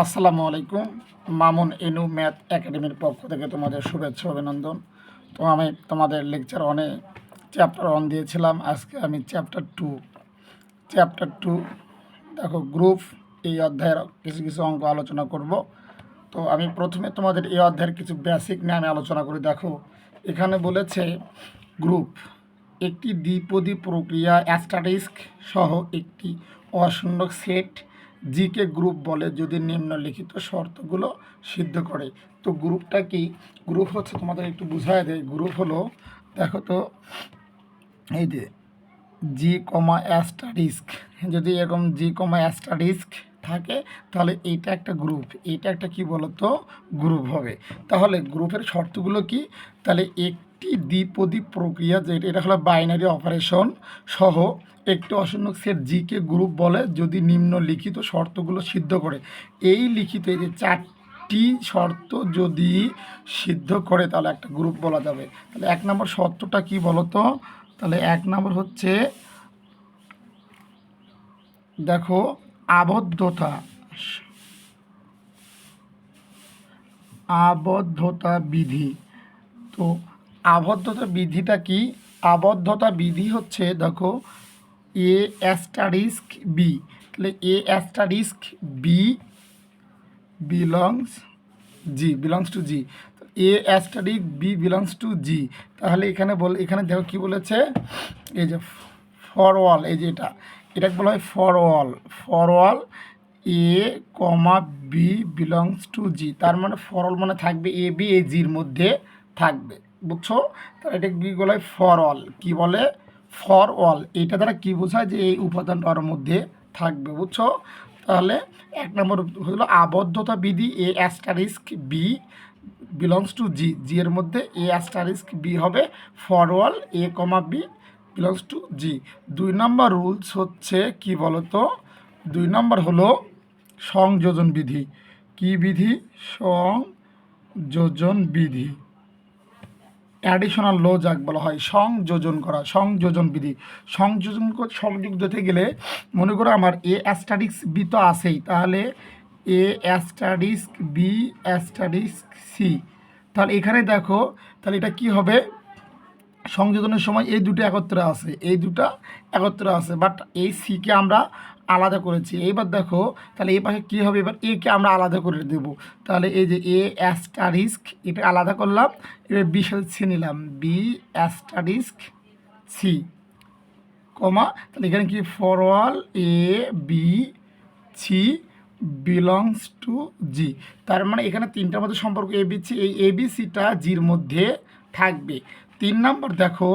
আসসালামু আলাইকুম। মামুন এনু ম্যাথ একাডেমির পক্ষ থেকে তোমাদের শুভেচ্ছা, অভিনন্দন। তো আমি তোমাদের লেকচার অনে চ্যাপ্টার অন দিয়েছিলাম। আজকে আমি চ্যাপ্টার টু চ্যাপ্টার টু দেখো গ্রুপ এই অধ্যায়ের কিছু কিছু অঙ্ক আলোচনা করব। তো আমি প্রথমে তোমাদের এই অধ্যায়ের কিছু বেসিক নিয়ে আমি আলোচনা করি। দেখো, এখানে বলেছে গ্রুপ একটি দ্বিপদী প্রক্রিয়া অ্যাস্টারিস্ক সহ একটি অশূন্য সেট জিকে গ্রুপ বলে যদি নিম্নলিখিত শর্তগুলো সিদ্ধ করে। তো গ্রুপটা কি? গ্রুপ হচ্ছে তোমাদের একটু বুঝায় দেয় গ্রুপ হলো, দেখো তো, এই যে জি কমা অ্যাস্টারিস্ক যদি এরকম জি কমা অ্যাস্টারিস্ক থাকে, তাহলে এইটা একটা গ্রুপ। এইটা একটা কি বলতো? গ্রুপ হবে। তাহলে গ্রুপের শর্তগুলো কি? তাহলে একটি দ্বিপদী প্রক্রিয়া যেটা এটা হলো বাইনারি অপারেশন সহ একটি অশূন্য সেট জিকে গ্রুপ বলে যদি নিম্নলিখিত শর্তগুলো সিদ্ধ করে। এই লিখিত এই যে চারটি শর্ত যদি সিদ্ধ করে তাহলে একটা গ্রুপ বলা যাবে। তাহলে এক নম্বর শর্তটা কি বলতো? তাহলে এক নম্বর হচ্ছে দেখো আবদ্ধতা। আবদ্ধতা বিধি। তো আবদ্ধতা বিধিটা কি? আবদ্ধতা বিধি হচ্ছে, দেখো এ অ্যাস্টারিস্ক বি তাহলে A asterisk B belongs G belongs to G A asterisk B belongs to G তাহলে এখানে বল, এখানে দেখো কি বলেছে? এই যে ফর ওয়াল এই যে এটা। এটাকে বলা হয় for all for all A comma B belongs to G তার মানে ফর অল মানে থাকবে এ বি এ জির মধ্যে থাকবে। বুঝছ? তাহলে এটা কি বলা? ফর অল কী বলে? ফর অল এটা দ্বারা কী বোঝায়? যে এই উপাদানটার মধ্যে থাকবে, বুঝছ? তাহলে এক নম্বর হলো আবদ্ধতা বিধি A asterisk B belongs to G G এর মধ্যে এ অ্যাস্টারিস্ক বি হবে। For all A comma B belongs to G দুই নম্বর রুলস হচ্ছে কি বলতো? দুই নম্বর হলো সংযোজন বিধি। কি বিধি? সংযোজন বিধি। অ্যাডিশনাল লো যাক বলা হয়, সংযোজন করা, সংযোজন বিধি। সংযোজন সংযুক্ত হতে গেলে মনে করো আমার এ অ্যাস্টাডিক্স বি তো আছেই, তাহলে এ অ্যাস্টাডিস্ক বি অ্যাস্টাডিস্ক সি তাহলে এখানে দেখো, তাহলে এটা কি হবে? সংযোজনের সময় এই দুটো একত্রে আছে, এই দুটো একত্রে আছে বাট এই সিকে আমরা আলাদা করেছি। এইবার দেখো, তাহলে এই পাশে কী হবে? এবার একে আমরা আলাদা করে দেব। তাহলে এই যে এ অ্যাস্টারিস্ক এটা আলাদা করলাম, এবার বি সাথে সি নিলাম। বি অ্যাস্টারিস্ক সি কমা, তাহলে এখানে কি? For all A B C belongs to G তার মানে এখানে তিনটার মধ্যে সম্পর্ক এ বি সি এই এ বি সিটা জির মধ্যে থাকবে। তিন নম্বর দেখো,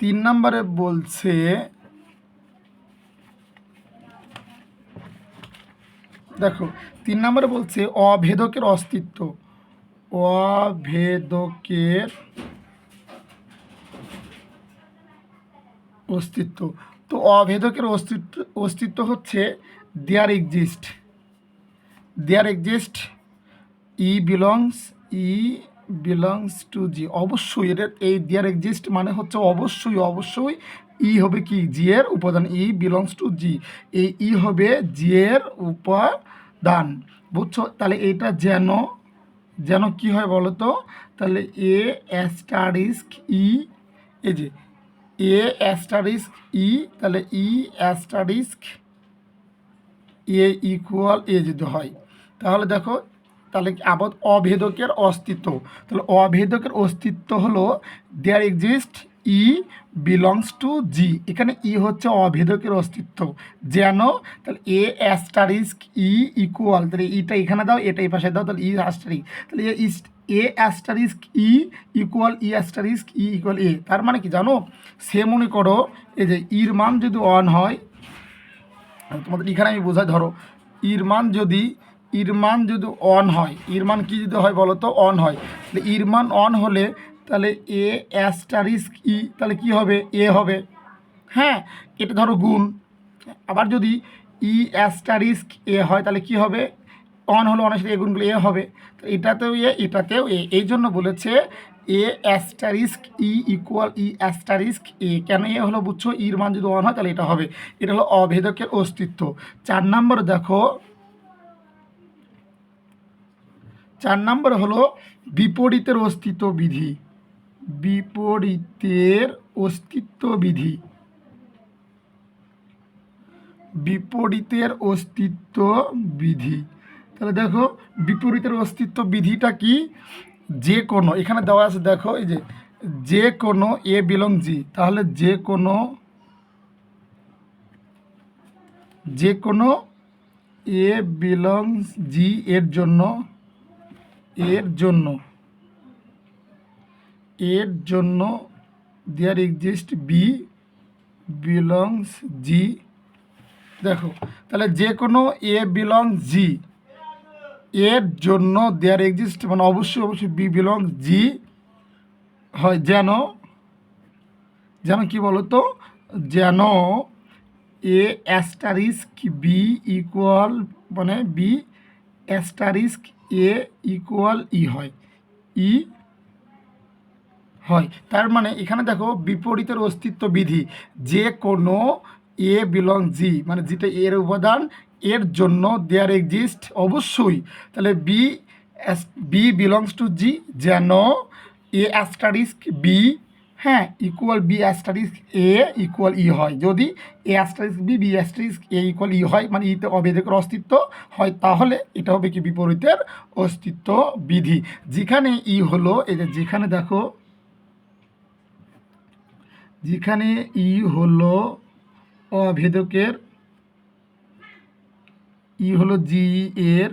তিন নম্বরে বলছে দেখো, তিন নম্বরে বলছে অভেদকের অস্তিত্ব। অভেদকের অস্তিত্ব। তো অভেদকের অস্তিত্ব অস্তিত্ব হচ্ছে there exist there exist E belongs E belongs to G অবশ্যই এটা এই দেয়ার এক্সিস্ট মানে হচ্ছে অবশ্যই অবশ্যই ই হবে কি? জি এর উপাদান ই বিলংস টু জি এই ই হবে জি এর উপাদান। বুঝছ? তাহলে এটা যেন যেন কি হয় বলো তো? তাহলে এ অ্যাস্টারিস্ক ই এই যে এ অ্যাস্টারিস্ক ই তাহলে ই অ্যাস্টারিস্ক এ ইকুয়াল এ যদি হয়। তাহলে দেখো, তাহলে আবার অভেদকের অস্তিত্ব। তাহলে অভেদকের অস্তিত্ব হলো there exist E belongs to G এখানে ই হচ্ছে অভেদকের অস্তিত্ব। যেন তাহলে এ অ্যাস্টারিস্ক ই ইকুয়াল তাহলে ইটা এখানে দাও, এটা এই পাশে দাও, তাহলে ই অ্যাস্টারিক তাহলে a asterisk e equal e asterisk e equal a. তার মানে কি জানো? সে মনে করো এই যে ইর মান যদি অন হয় তোমাদের এখানে আমি বোঝাই, ধরো, ইর মান যদি, ইর মান যদি অন হয়, ইর মান কী যদি হয় বলো তো? অন হয়। তাহলে ইর মান অন হলে তাহলে এ অ্যাস্টারিস্ক ই তাহলে কি হবে? এ হবে। হ্যাঁ এটা ধরো গুণ। আবার যদি ই অ্যাস্টারিস্ক এ হয়, তাহলে কি হবে? অন হলো অনের সাথে এ গুণগুলো এ হবে। তো এটাতেও এ এটাতেও এ এই জন্য বলেছে a asterisk e equal e asterisk a কেন এ হলো বুঝছ? ইর মান যদি ওয়ান হয়, তাহলে এটা হবে। এটা হলো অভেদকের অস্তিত্ব। চার নম্বর দেখো। চার নম্বর হলো বিপরীতের অস্তিত্ব বিধি। বিপরীতের অস্তিত্ব বিধি বিপরীতের অস্তিত্ব বিধি তাহলে দেখো, বিপরীতের অস্তিত্ব বিধিটা কি? যে কোনো, এখানে দেওয়া আছে, দেখো, এই যে যে কোনো এ বিলং জি তাহলে যে কোনো যে কোনো এ বিলংস জি এর জন্য এর জন্য। এর জন্য there exist B belongs G দেখো, তাহলে যে কোনো এ বিলংস জি এর জন্য দেয়ার এক্সিস্ট মানে অবশ্যই অবশ্যই বি বিলংস জি হয় যেন যেন কি বলতো? যেন এ অ্যাস্টারিস্ক বি ইকুয়াল মানে B asterisk A equal E হয়। ই হয়। তার মানে এখানে দেখো বিপরীতের অস্তিত্ব বিধি। যে কোনো এ বিলং জি মানে যেটা এর উপাদান, এর জন্য দেয়ার এক্সিস্ট অবশ্যই। তাহলে B B belongs to G যেন এ অ্যাস্টারিস্ক বি হ্যাঁ equal B asterisk A equal E হয়। যদি A asterisk B B asterisk A equal E হয় মানে ইতে অবেদকের অস্তিত্ব হয়, তাহলে এটা হবে কি বিপরীতের অস্তিত্ব বিধি। যেখানে ই হলো, এই যে যেখানে দেখো যেখানে ই হল অভেদকের ই হল জি এর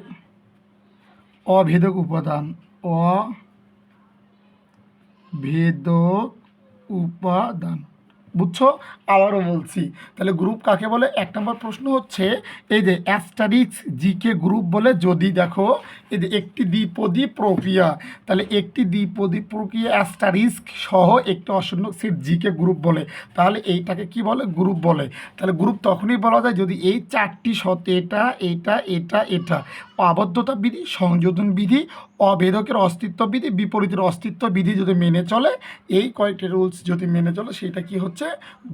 অভেদক উপাদান অভেদক উপাদান। বুঝছ? আবারও বলছি। তাহলে গ্রুপ কাকে বলে? এক নম্বর প্রশ্ন হচ্ছে, এই যে অ্যাস্টারিক্স জিকে গ্রুপ বলে যদি দেখো, এই যে একটি দ্বিপদী প্রক্রিয়া, তাহলে একটি দ্বিপদী প্রক্রিয়া অ্যাস্টারিস্ক সহ একটি অশূন্য সেট জিকে গ্রুপ বলে। তাহলে এইটাকে কি বলে? গ্রুপ বলে। তাহলে গ্রুপ তখনই বলা যায় যদি এই চারটি সত এটা এটা এটা এটা। আবদ্ধতা বিধি, সংযোজন বিধি অভেদকের অস্তিত্ব বিধি, বিপরীতের অস্তিত্ব বিধি যদি মেনে চলে, এই কয়েকটি রুলস যদি মেনে চলে, সেটা কি হচ্ছে?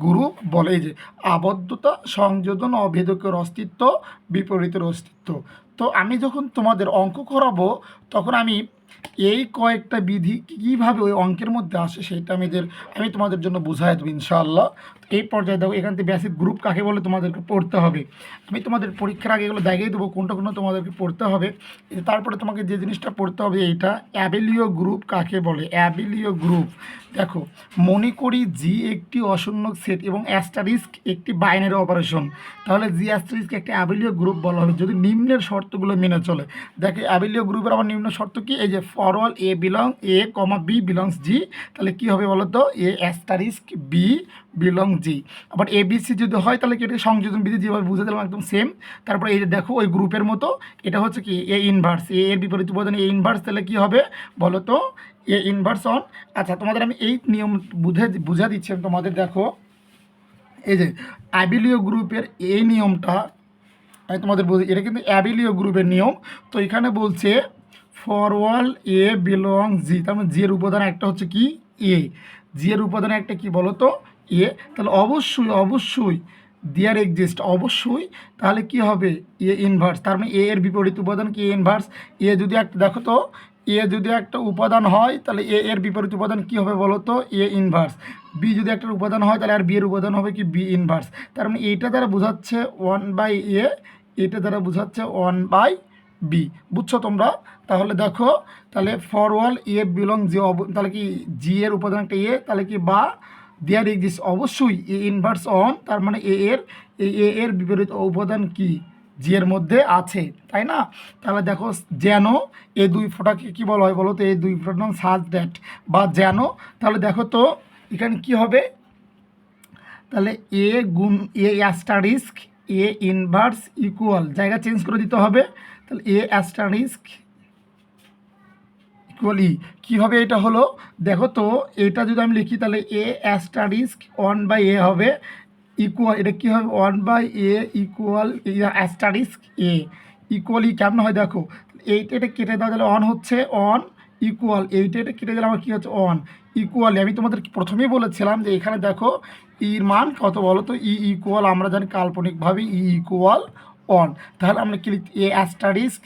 গুরু বলে যে আবদ্ধতা, সংযোজন অভেদকের অস্তিত্ব, বিপরীতের অস্তিত্ব। তো আমি যখন তোমাদের অঙ্ক করাবো, তখন আমি এই কয়েকটা বিধি কীভাবে ওই অঙ্কের মধ্যে আসে সেটা আমাদের আমি তোমাদের জন্য বোঝাই দেবো ইনশাআল্লাহ। এই পর্যায়ে দেখো, এখান থেকে বেসিক গ্রুপ কাকে বলে তোমাদেরকে পড়তে হবে। আমি তোমাদের পরীক্ষার আগে এগুলো দেখিয়ে দেবো, কোনটা কোনো তোমাদেরকে পড়তে হবে। তারপরে তোমাকে যে জিনিসটা পড়তে হবে এইটা, অ্যাবিলিও গ্রুপ কাকে বলে? অ্যাবিলিও গ্রুপ দেখো, মনে করি জি একটি অশূন্য সেট এবং অ্যাস্টারিস্ক একটি বাইনারি অপারেশন তাহলে জি অ্যাস্টারিস্ক একটি অ্যাবিলিও গ্রুপ বলা হবে, যদি নিম্নের শর্তগুলো মেনে চলে। দেখো, অ্যাবিলিও গ্রুপের আবার নিম্ন শর্ত কি? এই যে for all A belong A comma B belongs G তাহলে কি হবে বলো তো A asterisk B belong G আবার এ বিসি যদি হয়, তাহলে কি এটা সংযোজন বিধি যেভাবে বুঝে দিলাম, একদম সেম তারপরে এই যে দেখো, ওই গ্রুপের মতো, এটা হচ্ছে কি এ ইনভার্স এ এর বিপরীত উপাদান এ ইনভার্স তাহলে কি হবে বলো তো এ ইনভার্স অন আচ্ছা তোমাদের আমি এই নিয়ম বুঝে, বুঝা দিচ্ছি তোমাদের, দেখো। এই যে, অ্যাবিলিও গ্রুপের এই নিয়মটা, আমি তোমাদের বুঝি এটা কিন্তু অ্যাবিলিও গ্রুপের নিয়ম। তো এখানে বলছে ফরওয়াল এ বিলং জি, তার মানে জি এর উপাদান একটা হচ্ছে কি? এ। জি এর উপাদান একটা কি বলো তো এ। তাহলে অবশ্যই অবশ্যই দেয়ার এক্সিস্ট অবশ্যই। তাহলে কি হবে? এ ইনভার্স তার মানে এ এর বিপরীত উপাদান কি? ইনভার্স এ যদি একটা, দেখো তো, এ যদি একটা উপাদান হয়, তাহলে এ এর বিপরীত উপাদান কি হবে বলো তো এ ইনভার্স বি যদি একটা উপাদান হয়, তাহলে আর বি এর উপাদান হবে কি? বি ইনভার্স তার মানে এইটা দ্বারা বোঝাচ্ছে ওয়ান বাই এ এটা দ্বারা বোঝাচ্ছে ওয়ান বাই বি বুঝছ তোমরা? তাহলে দেখো, তাহলে ফরওয়াল এ বিলং যে তাহলে কি জি এর উপাদান একটা এ তাহলে কি বা? দেয়ার এক্সিস্ট অবশ্যই এ ইনভার্স অন তার মানে এ এর এই এ এর বিপরীত উপাদান কি? জি এর মধ্যে আছে, তাই না? তাহলে দেখো, যেন এ দুই ফোটাকে কী বলা হয় বলো তো? এই দুই ফোঁটার নাম সাজ দ্যাট বা যেন। তাহলে দেখো তো, এখানে কি হবে? তাহলে এ গুণ A asterisk A inverse equal জায়গা চেঞ্জ করে দিতে হবে। তাহলে এ অ্যাস্টারিস্ক ইকুয়ালি কী হবে এটা হলো? দেখো তো, এটা যদি আমি লিখি তাহলে a asterisk one by a হবে ইকুয়াল এটা কী হবে? One by A equal asterisk A equally কেমন হয় দেখো? এইটা, এটা কেটে দেওয়া তাহলে অন হচ্ছে অন ইকুয়াল এইটা, এটা কেটে গেলে আমার কী হচ্ছে? অন ইকুয়ালি আমি তোমাদের প্রথমেই বলেছিলাম যে এখানে দেখো ইর মান কত বলো তো? ই ইকুয়াল আমরা জানি কাল্পনিকভাবে ই ইকুয়াল ওয়ান তাহলে আমরা কি A asterisk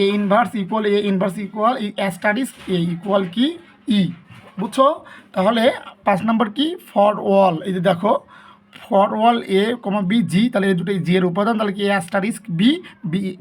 A inverse equal A inverse equal E asterisk A equal কি? ই বুঝছ? তাহলে পাঁচ নম্বর কি? ফর ওয়াল এই যে দেখো for all A comma B জি তাহলে এই দুটোই জি এর উপাদান, তাহলে কি a asterisk b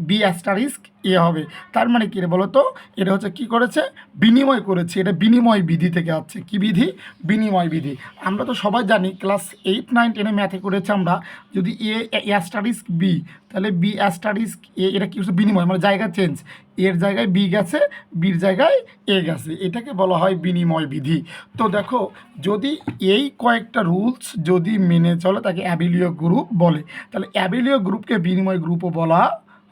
b asterisk a হবে। তার মানে কী বলো তো এটা হচ্ছে কি করেছে? বিনিময় করেছে। এটা বিনিময় বিধি থেকে আসছে। কি বিধি? বিনিময় বিধি। আমরা তো সবাই জানি, ক্লাস এইট নাইন টেনে ম্যাথে করেছে আমরা, যদি এ অ্যাস্টারিস্ক বি তাহলে বি অ্যাস্টারিস্ক এ এটা কি হচ্ছে? বিনিময় মানে জায়গা চেঞ্জ এর জায়গায় বি গেছে বির জায়গায় এ গেছে। এটাকে বলা হয় বিনিময় বিধি। তো দেখো, যদি এই কয়েকটা রুলস যদি মেনে চলে, তাকে অ্যাবিলিয় গ্রুপ বলে। তাহলে অ্যাবিলিয় গ্রুপকে বিনিময় গ্রুপও বলা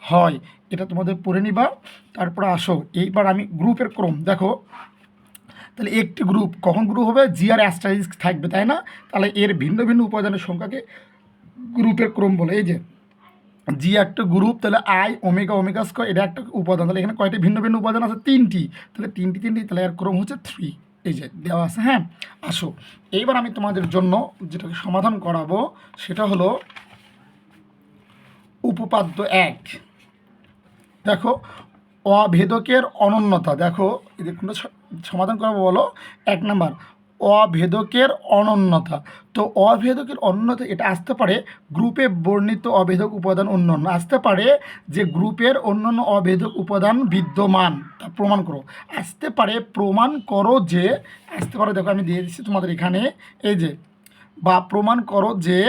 হয়। এটা তোমাদের পড়ে নিবা, তারপরে আসো। এইবার আমি গ্রুপের ক্রম, দেখো। তাহলে একটি গ্রুপ, কখন গ্রুপ হবে? জি আর অ্যাস্টারিস্ক থাকবে, তাই না? তাহলে এর ভিন্ন ভিন্ন উপাদানের সংখ্যাকে গ্রুপের ক্রম বলে। এই যে জি একটা গ্রুপ, তাহলে আই ওমেগা ওমেগা স্কোয়ার এটা একটা উপাদান। তাহলে এখানে কয়টি ভিন্ন ভিন্ন উপাদান আছে? তিনটি। তাহলে তিনটি তিনটি, তাহলে এর ক্রম হচ্ছে থ্রি এই যে, দেওয়া আছে হ্যাঁ? আসো। এইবার আমি তোমাদের জন্য যেটাকে সমাধান করাবো, সেটা হলো উপপাদ্য এক। দেখো, অভেদকের অনন্যতা। দেখো এদের কোনো সমাধান করব বলো, এক নাম্বার, অভেদকের অনন্যতা। তো অভেদকের অনন্যতা, এটা আসতে পারে গ্রুপে বর্ণিত অভেদক উপাদান অন্যান্য। আসতে পারে যে গ্রুপের অন্যান্য অভেদক উপাদান বিদ্যমান, তা প্রমাণ করো। আসতে পারে, প্রমাণ করো যে, আসতে পারে, দেখো আমি দিয়ে দিচ্ছি তোমাদের এখানে, এই যে বা প্রমাণ করো যে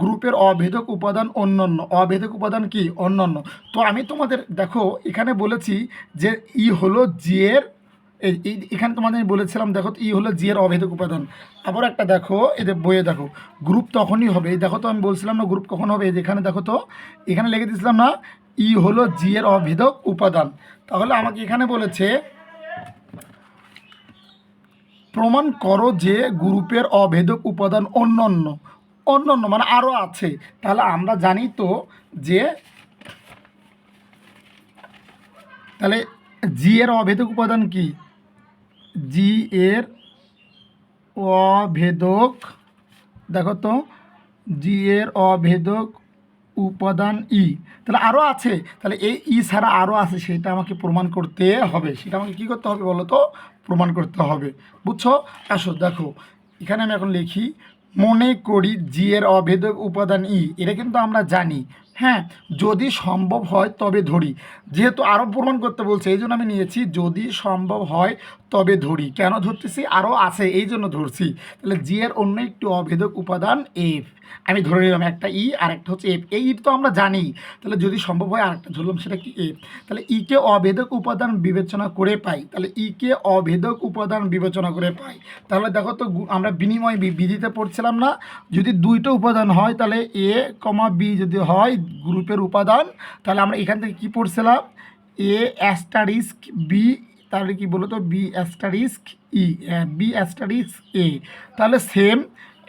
গ্রুপের অভেদক উপাদান অন্যান্য অভেদক উপাদান কি? অন্যান্য তো আমি তোমাদের, দেখো, এখানে বলেছি যে ই হলো জিয়ের এখানে তোমাদের আমি বলেছিলাম, দেখো, ই হলো জিয়ের অভেদক উপাদান। আবার একটা দেখো এদের বইয়ে দেখো, গ্রুপ তখনই হবে। এই দেখো তো আমি বলছিলাম না গ্রুপ কখন হবে এখানে দেখো তো, এখানে লিখে দিয়েছিলাম না, ই হলো জি এর অভেদক উপাদান। তাহলে আমাকে এখানে বলেছে প্রমাণ করো যে গ্রুপের অভেদক উপাদান অন্যান্য অন্যান্য মানে আরও আছে। তাহলে আমরা জানি তো যে, তাহলে জি এর অভেদক উপাদান কি? জি এর অভেদক, দেখো তো জি এর অভেদক উপাদান ই তাহলে আরও আছে। তাহলে এই ই ছাড়া আরও আছে, সেটা আমাকে প্রমাণ করতে হবে। সেটা আমাকে কী করতে হবে বলো তো? প্রমাণ করতে হবে। বুঝছ? আসো, দেখো। এখানে আমি এখন লিখি, মনে করি জি এর অভেদ উপাদান ই এটা কিন্তু আমরা জানি। হ্যাঁ যদি সম্ভব হয় তবে ধরি। যেহেতু আরও প্রমাণ করতে বলছে এই জন্য আমি নিয়েছি, যদি সম্ভব হয় তবে ধরি, কেন ধরতেছি? আরও আছে, এই জন্য ধরছি। তাহলে জি এর অন্য একটি অভেদক উপাদান এফ আমি ধরে নিলাম একটা ই আর একটা হচ্ছে এফ এই তো আমরা জানি। তাহলে যদি সম্ভব হয় আরেকটা ধরলাম, সেটা কি এফ তাহলে ইকে অভেদক উপাদান বিবেচনা করে পাই। তাহলে ইকে অভেদক উপাদান বিবেচনা করে পাই। তাহলে দেখো তো আমরা বিনিময় বিধিতে পড়ছিলাম না। যদি দুইটা উপাদান হয়, তাহলে এ কমা বি যদি হয়, গ্রুপের উপাদান, তাহলে আমরা এখান থেকে কি পড়ছিলাম? এ অ্যাস্টারিস্ক বি তাহলে কি বলো তো b asterisk e b asterisk a তাহলে সেম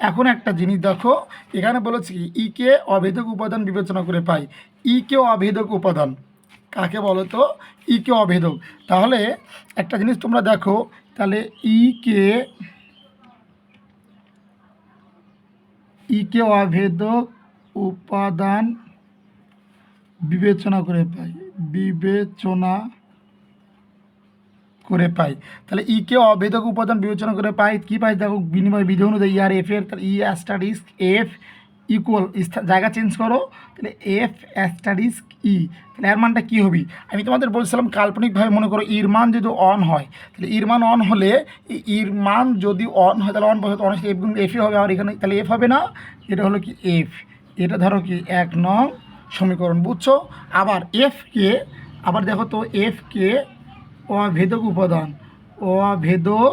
এখন একটা জিনিস দেখো, এখানে বলেছি কি ইকে অভেদক উপাদান বিবেচনা করে পাই। ইকে অভেদক উপাদান, কাকে বলো তো? ইকে অভেদক। তাহলে একটা জিনিস তোমরা দেখো, তাহলে ইকে ইকে অভেদক উপাদান বিবেচনা করে পাই। বিবেচনা করে পাই। তাহলে ই কে অভেদক উপাদান বিবেচনা করে পাই, কি পাই? দেখো, বিনিময় বিধি অনুযায়ী ইয়ার এফ এর, তাহলে ই অ্যাস্টারিস্ক এফ ইকুয়াল জায়গা চেঞ্জ করো, তাহলে এফ অ্যাস্টারিস্ক ই। তাহলে এর মানটা কী হবে? আমি তোমাদের বলছিলাম কাল্পনিকভাবে মনে করো ইর মান যদি অন হয়, তাহলে ইর মান অন হলে ইর মান যদি অন হয়, তাহলে অন বসে অন এফ এফই হবে, আর এখানে তাহলে এফ হবে না, এটা হলো কি এফ? এটা ধরো কি এক নং সমীকরণ, বুঝছ? আবার এফ কে, আবার দেখো তো এফ কে অভেদক উপাদান। অভেদক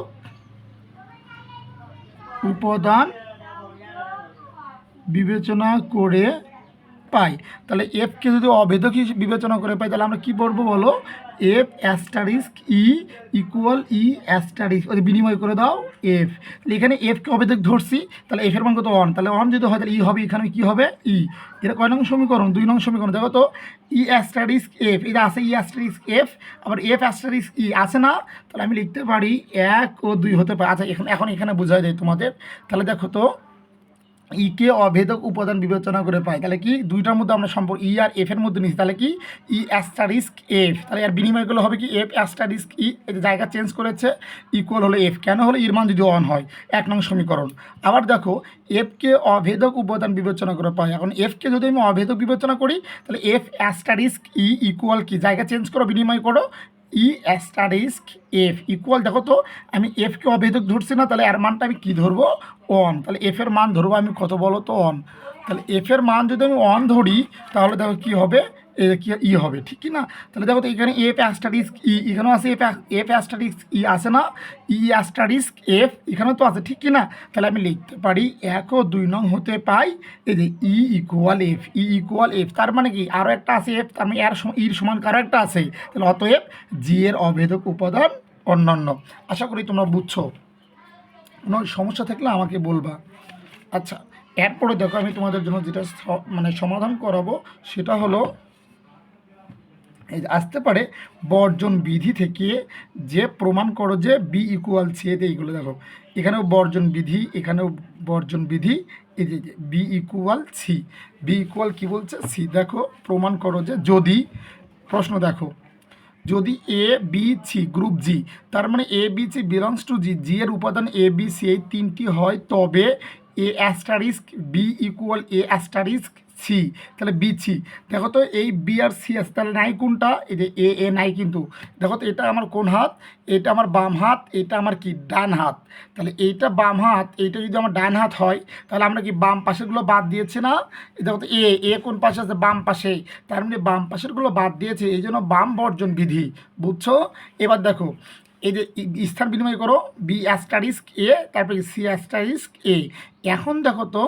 উপাদান বিবেচনা করে পাই, তাহলে এফকে যদি অভেদক বিবেচনা করে পাই, তাহলে আমরা কি পড়ব বলো? F asterisk e equal e asterisk ওই বিনিময় করে দাও এফ তাহলে এখানে এফকে অভেদক ধরছি, তাহলে এফের মান কত? ওয়ান তাহলে ওয়ান যদি হয়, তাহলে ই হবে, এখানে কি হবে? ই এটা কয় নং সমীকরণ? দুই নং সমীকরণ। দেখো তো ই অ্যাস্টারিস্ক এফ এটা আছে ই অ্যাস্টারিস্ক এফ আবার এফ অ্যাস্টারিস্ক ই আছে না? তাহলে আমি লিখতে পারি এক ও দুই হতে পারে। আচ্ছা এখন এখন এখানে বোঝাই দেয় তোমাদের। তাহলে দেখো তো ইকে অভেদক উপাদান বিবেচনা করে পাই তাহলে কি? দুইটার মধ্যে আমরা সম্পর্ক ই আর এফ এর মধ্যে নিচ্ছি তাহলে কি? ই অ্যাস্টারিস্ক এফ তাহলে এর বিনিময়গুলো হবে কি? এফ অ্যাস্টারিস্ক ই জায়গা চেঞ্জ করেছে ইকুয়াল হলো এফ কেন হলো ইর মান যদি অন হয়? এক নং সমীকরণ। আবার দেখো এফকে অভেদক উপাদান বিবেচনা করে পাই এখন এফকে যদি আমি অভেদক বিবেচনা করি, তাহলে এফ অ্যাস্টারিস্ক ই ইকুয়াল কি? জায়গা চেঞ্জ করো, বিনিময় করো। ই অ্যাস্টারিস্ক এফ ইকুয়াল দেখো তো, আমি এফকে অভেদক ধরছি না, তাহলে এর মানটা আমি কী ধরবো? অন তাহলে এফের মান ধরবো আমি কত বলো তো অন তাহলে এফের মান যদি আমি অন ধরি, তাহলে দেখো কী হবে? এ কি, ই হবে, ঠিক কি না? তাহলে দেখো তো এখানে এফ অ্যাস্টারিস্ক ই এখানেও আছে এফ এফ অ্যাস্টারিস্ক ই আছে না? ই অ্যাস্টারিস্ক এফ এখানেও তো আছে, ঠিক কি না? তাহলে আমি লিখতে পারি এক ও দুই নং হতে পাই, এই যে E equal F E equal F তার মানে কি? আরও একটা আছে এফ তার মানে এর ইর সমান কারও একটা আছে। তাহলে অতএব জি এর অভেদক উপাদান অন্যান্য। আশা করি তোমরা বুঝছ। কোনো সমস্যা থাকলে আমাকে বলবা। আচ্ছা এরপরে দেখো আমি তোমাদের জন্য যেটা মানে সমাধান করাবো, সেটা হলো আসতে পারে বর্জন বিধি থেকে যে প্রমাণ করো যে বি ইকুয়াল সি এতে এইগুলো দেখো। এখানেও বর্জন বিধি, এখানেও বর্জন বিধি, এই যে B equal C B equal কী বলছে? সি দেখো, প্রমাণ করো যে যদি, প্রশ্ন দেখো। যদি A B C group G তার মানে A B C belongs to G G এর উপাদান এ বি সি এই তিনটি হয়, তবে A asterisk B equal A asterisk C, তাহলে বি সি। দেখো তো এই বি আর সি আছে, তাহলে নাই কোনটা? এই যে এ এ নাই কিন্তু। দেখো তো এটা আমার কোন হাত? এটা আমার বাম হাত, এটা আমার কি? ডান হাত। তাহলে এইটা বাম হাত, এইটা যদি আমার ডান হাত হয়, তাহলে আমরা কি বাম পাশেরগুলো বাদ দিয়েছি না? দেখো তো এ এ কোন পাশে আছে? বাম পাশে। তার মানে বাম পাশেরগুলো বাদ দিয়েছে, এই জন্য বাম বর্জন বিধি, বুঝছ? এবার দেখো এই যে স্থান বিনিময় করো বি অ্যাস্টারিস্ক এ তারপরে সি অ্যাস্টারিস্ক এ এখন দেখো তো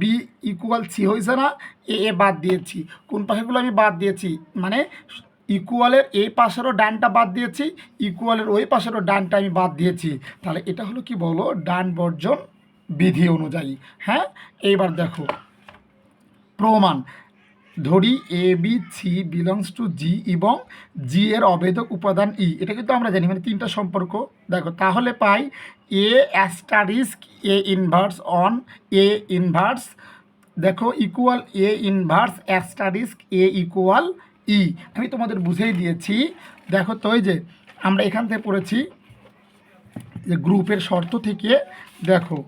বি ইকুয়াল সি হয়েছে না এ এ বাদ দিয়েছি। কোন পাশেগুলো আমি বাদ দিয়েছি? মানে ইকুয়ালের এই পাশেরও ডানটা বাদ দিয়েছি ইকুয়ালের ওই পাশেরও ডানটা আমি বাদ দিয়েছি। তাহলে এটা হলো কি বলো? ডান বর্জন বিধি অনুযায়ী। হ্যাঁ? এইবার দেখো, প্রমাণ। ধরি A B C belongs to G এবং জি এর অবেদক উপাদান ই এটা কিন্তু আমরা জানি মানে তিনটা সম্পর্ক। দেখো, তাহলে পাই A asterisk A inverse on A inverse দেখো equal A inverse asterisk A equal E আমি তোমাদের বুঝেই দিয়েছি। দেখো তো যে, আমরা এখান থেকে পড়েছি যে গ্রুপের শর্ত থেকে, দেখো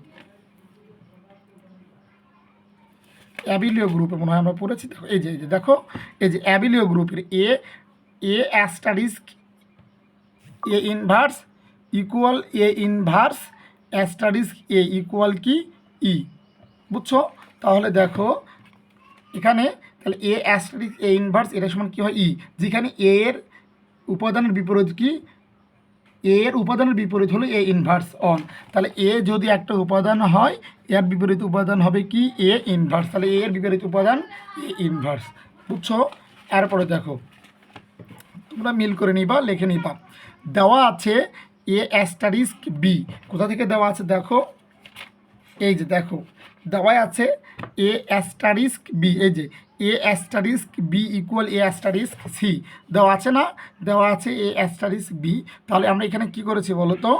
অ্যাবিলিও গ্রুপে মনে হয় আমরা পড়েছি। দেখো, এই যে এই যে, দেখো, এই যে অ্যাবিলিও গ্রুপের A A asterisk A inverse equal A inverse asterisk A equal কি? ই বুঝছ? তাহলে দেখো, এখানে তাহলে এ অ্যাস্টারিস্ক এ ইনভার্স এটা সমান কী হয়? ই যেখানে এ এর উপাদানের বিপরীত কি? এর উপাদানের বিপরীত হলো এ ইনভার্স অন তাহলে এ যদি একটা উপাদান হয়, এর বিপরীত উপাদান হবে কি? এ ইনভার্স তাহলে এর বিপরীত উপাদান এ ইনভার্স বুঝছ? এরপরে দেখো। তোমরা মিল করে নিবা, লিখে নিবা। দেওয়া আছে এ অ্যাস্টারিস্ক বি কোথা থেকে দেওয়া আছে দেখো? এই যে দেখো। দেওয়াই আছে এ অ্যাস্টারিস্ক বি এই যে A asterisk B equal A asterisk C দেওয়া আছে না? দেওয়া আছে এ অ্যাস্টারিস্ক বি তাহলে আমরা এখানে কি করেছি বলো তো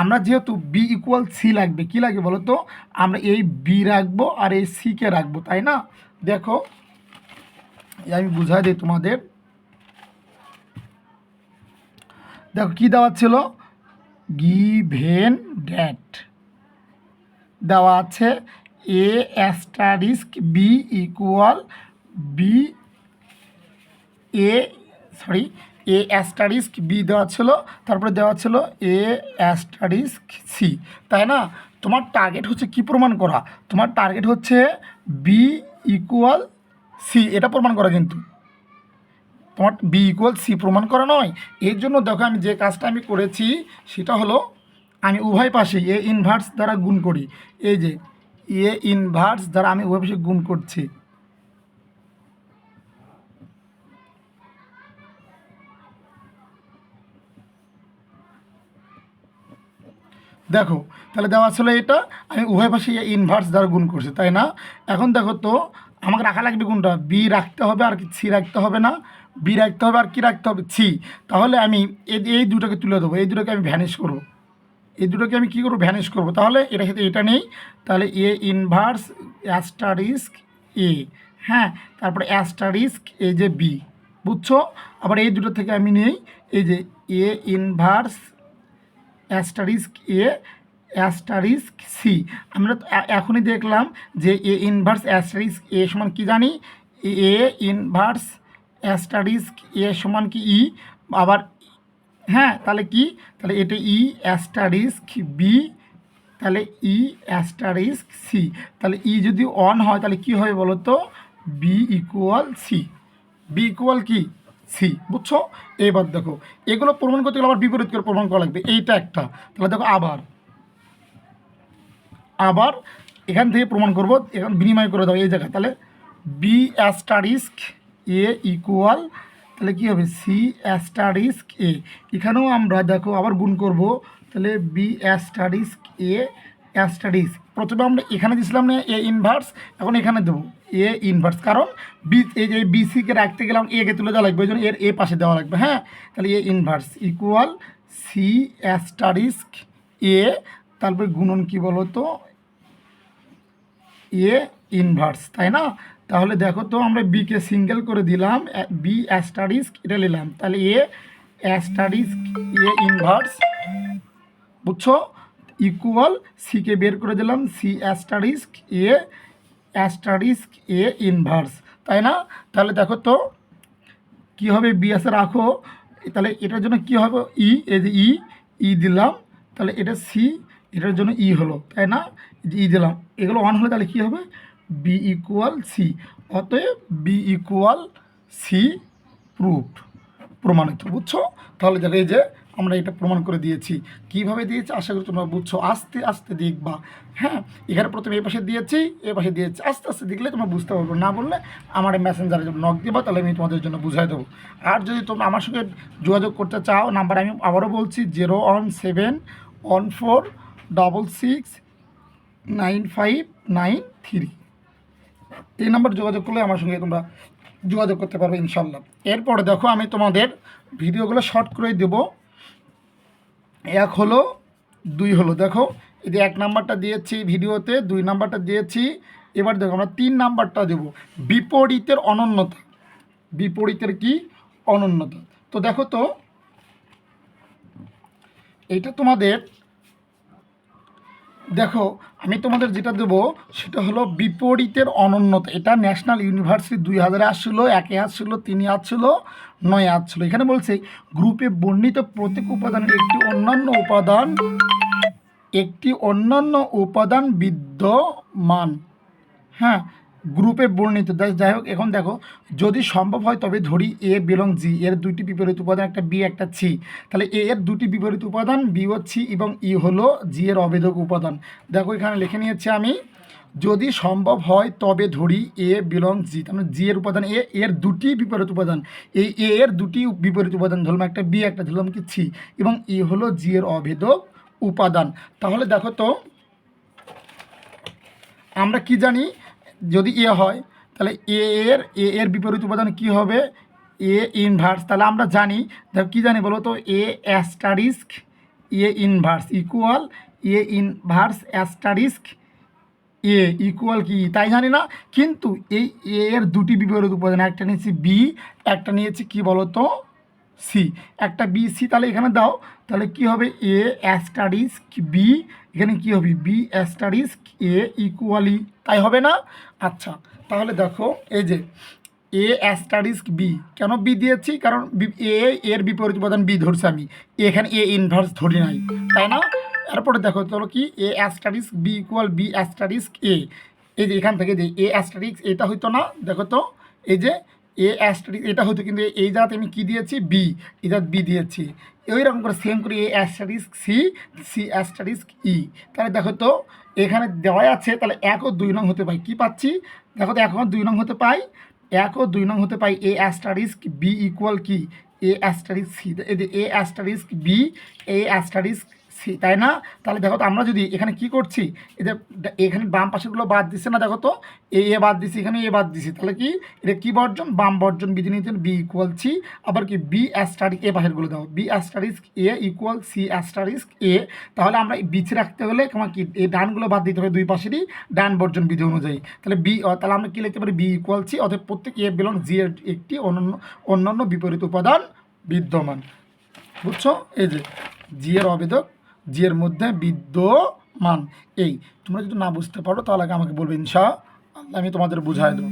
আমরা যেহেতু বি ইকুয়াল সি লাগবে, কি লাগবে বলো তো আমরা এই বি রাখব আর এই সিকে রাখব, তাই না? দেখো আমি বুঝাই দিই তোমাদের। দেখো কি দেওয়া ছিল? গিভেন ড্যাট দেওয়া আছে A asterisk B equal B A sorry A asterisk B দেওয়া ছিল, তারপরে দেওয়া ছিল এ অ্যাস্টারিস্ক সি তাই না? তোমার টার্গেট হচ্ছে কি প্রমাণ করা? তোমার টার্গেট হচ্ছে বি ইকুয়াল সি এটা প্রমাণ করা কিন্তু। তোমার বি ইকুয়াল সি প্রমাণ করা নয়। এর জন্য দেখো আমি যে কাজটা আমি করেছি, সেটা হলো আমি উভয় পাশে এ ইনভার্স দ্বারা গুণ করি। এই যে এ ইনভার্স দ্বারা আমি উভয় পাশে গুণ করছি। দেখো, তাহলে দেওয়া ছিল এটা, আমি উভয় পাশে ইনভার্স দ্বারা গুণ করছি, তাই না? এখন দেখো তো, আমাকে রাখা লাগবে কোনটা? বি রাখতে হবে আর কি সি রাখতে হবে না। বি রাখতে হবে আর কি রাখতে হবে? সি তাহলে আমি এই এই দুটোকে তুলে দেবো, এই দুটোকে আমি ভ্যানিশ করব। এই দুটোকে আমি কী করব? ভ্যানিশ করব। তাহলে এটা সাথে এটা নেই, তাহলে এ ইনভার্স অ্যাস্টারিস্ক এ হ্যাঁ তারপরে অ্যাস্টারিস্ক এই যে বি বুঝছ? আবার এই দুটো থেকে আমি নেই, এই যে a inverse asterisk a asterisk c আমরা এখনই দেখলাম যে এ ইনভার্স অ্যাস্টারিস্ক এ সমান কি জানি? এ ইনভার্স অ্যাস্টারিস্ক এ সমান কি ই আবার হ্যাঁ তাহলে কি? তাহলে এটা ই অ্যাস্টারিস্ক বি তাহলে ই অ্যাস্টারিস্ক সি তাহলে ই যদি অন হয়, তাহলে কি হবে বলো তো B equal C B equal কি? সি, বুঝছ? এবার দেখো, এগুলো প্রমাণ করতে গেলে আবার বিপরীত করে প্রমাণ করা লাগবে। এইটা একটা। তাহলে দেখো আবার। আবার এখান থেকে প্রমাণ করব, এখান বিনিময় করে দাও এই জায়গায়। তাহলে বি অ্যাস্টারিস্ক এ ইকুয়াল তাহলে কী হবে? সি অ্যাস্টারিস্ক এ এখানেও আমরা দেখো আবার গুণ করব। তাহলে বি অ্যাস্টারিস্ক এ অ্যাস্টারিস্ক প্রথমে আমরা এখানে দিয়েছিলাম না এ ইনভার্স এখন এখানে দেবো। এ ইনভার্স কারণ বি এই যে বিসিকে রাখতে গেলাম একে তুলে দেওয়া লাগবে ওই জন্য এর এ পাশে দেওয়া লাগবে হ্যাঁ? তাহলে A inverse equal C asterisk A তারপরে গুণন কি বলো তো এ ইনভার্স তাই না? তাহলে দেখো তো, আমরা বিকে সিঙ্গেল করে দিলাম বি অ্যাস্টারিস্ক এটা নিলাম। তাহলে এ অ্যাস্টারিস্ক এ ইনভার্স বুঝছ? ইকুয়াল সিকে বের করে দিলাম c asterisk a asterisk a inverse তাই না? তাহলে দেখো তো, কী হবে বিএসে রাখো, তাহলে এটার জন্য কী হবে? ই এই যে ই ই দিলাম, তাহলে এটা সি এটার জন্য ই হলো, তাই না? ই দিলাম, এগুলো অন হলে তাহলে কী হবে? বি ইকুয়াল সি অতএব বি ইকুয়াল সি প্রুফড প্রমাণিত, বুঝছ? তাহলে দেখো এই যে আমরা এটা প্রমাণ করে দিয়েছি। কীভাবে দিয়েছি? আশা করি তোমরা বুঝছ। আস্তে আস্তে দেখবা। হ্যাঁ এখানে প্রথমে এ পাশে দিয়েছি, এ পাশে দিয়েছি। আস্তে আস্তে দেখলে তোমরা বুঝতে পারবে। না বললে আমার মেসেঞ্জারে নক দিবা, তাহলে আমি তোমাদের জন্য বুঝাই দেবো। আর যদি তোমরা আমার সঙ্গে যোগাযোগ করতে চাও নাম্বার আমি আবারও বলছি zero one seven one four double six nine five nine three এই নাম্বার যোগাযোগ করলে আমার সঙ্গে তোমরা যোগাযোগ করতে পারবে ইনশাল্লাহ এরপরে দেখো, আমি তোমাদের ভিডিওগুলো শর্ট করে দেবো। এক হলো, দুই হলো। দেখো, এই যে এক নাম্বারটা দিয়েছি ভিডিওতে, দুই নাম্বারটা দিয়েছি। এবার দেখো, আমরা তিন নাম্বারটা দেব। বিপরীতের অনন্যতা। বিপরীতের কি? অনন্যতা। তো দেখো তো, এটা তোমাদের, দেখো, আমি তোমাদের যেটা দেবো, সেটা হলো বিপরীতের অনন্যতা। এটা ন্যাশনাল ইউনিভার্সিটি দুই হাজারে আসছিল, একে আসছিল, তিনে আসছিল। নয় আসছিল এখানে বলছে, গ্রুপে বর্ণিত প্রত্যেক উপাদানের একটি অন্যান্য উপাদান, একটি অন্যান্য উপাদান বিদ্যমান। হ্যাঁ গ্রুপে বর্ণিত। যাই হোক, এখন দেখো, যদি সম্ভব হয় তবে ধরি এ বিলং জি এর দুটি বিপরীত উপাদান, একটা বি একটা সি তাহলে এ এর দুটি বিপরীত উপাদান বি ও সি এবং ই হলো জি এর অবেদক উপাদান। দেখো, এখানে লিখে নিয়েছি আমি যদি সম্ভব হয়, তবে ধরি এ বিলং জি তার মানে জি এর উপাদান এ এর দুটি বিপরীত উপাদান। এই এ এর দুটি বিপরীত উপাদান ধরলাম একটা বি একটা ধরলাম কি সি এবং ই হলো জি এর অভেদক উপাদান। তাহলে দেখো তো, আমরা কি জানি? যদি এ হয়, তাহলে এ এর এ এর বিপরীত উপাদান কি হবে? এ ইনভার্স তাহলে আমরা জানি, দেখো কী জানি বলো তো? A asterisk A inverse equal A inverse asterisk A equal কি? তাই জানি না। কিন্তু এই এ এর দুটি বিপরীত উপাদান, একটা নিয়েছি বি একটা নিয়েছি কি বলো তো সি একটা বি সি তাহলে এখানে দাও। তাহলে কি হবে? এ অ্যাস্টারিস্ক বি এখানে কি হবে? বি অ্যাস্টারিস্ক এ ইকুয়ালি তাই হবে না? আচ্ছা তাহলে দেখো, এই যে এ অ্যাস্টারিস্ক বি কেন বি দিয়েছি? কারণ এ এর বিপরীত উপাদান বি ধরছি আমি। এখানে এ ইনভার্স ধরি নাই। তাই না? এরপরে দেখো চলো কি A asterisk B equal B asterisk A এই যে এখান থেকে যে এ অ্যাস্টারিক্স এটা হইতো না, দেখো তো, এই যে এ অ্যাস্টারিক্স এটা হতো কিন্তু এই জায়গাতে আমি কী দিয়েছি? বি এই জায়গা বি দিয়েছি। ওই রকম করে সেম করে a asterisk c c asterisk e তাহলে দেখো তো, এখানে দেওয়া আছে, তাহলে এক ও দুই নং হতে পাই, কি পাচ্ছি? দেখো তো এখন দুই নং হতে পাই, এক ও দুই নং হতে পাই এ অ্যাস্টারিস্ক বি ইকুয়াল কি? এ অ্যাস্টারিস্ক সি এই যে a asterisk b a asterisk c, তাই না? তাহলে দেখো তো আমরা যদি এখানে কি করছি? যে এখানে বাম পাশেগুলো বাদ দিচ্ছে না দেখো তো? এ এ বাদ দিছি, এখানে এ বাদ দিছি। তাহলে কি? এটা কি বর্জন? বাম বর্জন বিধি নিতেন বি ইকুয়াল সি আবার কি বি অ্যাস্টারিক এ পাশেরগুলো দাও B asterisk A equal C asterisk A তাহলে আমরা বিচে রাখতে হলে তোমার কি? এই ডানগুলো বাদ দিতে হবে দুই পাশেরই ডান বর্জন বিধি অনুযায়ী। তাহলে বি তাহলে আমরা কি লিখতে পারি? বি ইকুয়াল সি অর্থাৎ প্রত্যেক এ বিলং জি এর একটি অন্যান্য অন্যান্য বিপরীত উপাদান বিদ্যমান। বুঝছ? এই যে জি এর অবেদক এর মধ্যে বিদ্যমান। এই, তোমরা যদি না বুঝতে পারো, তাহলে আগে আমাকে বলবে ইনশা আমি তোমাদের বুঝাই দেবো।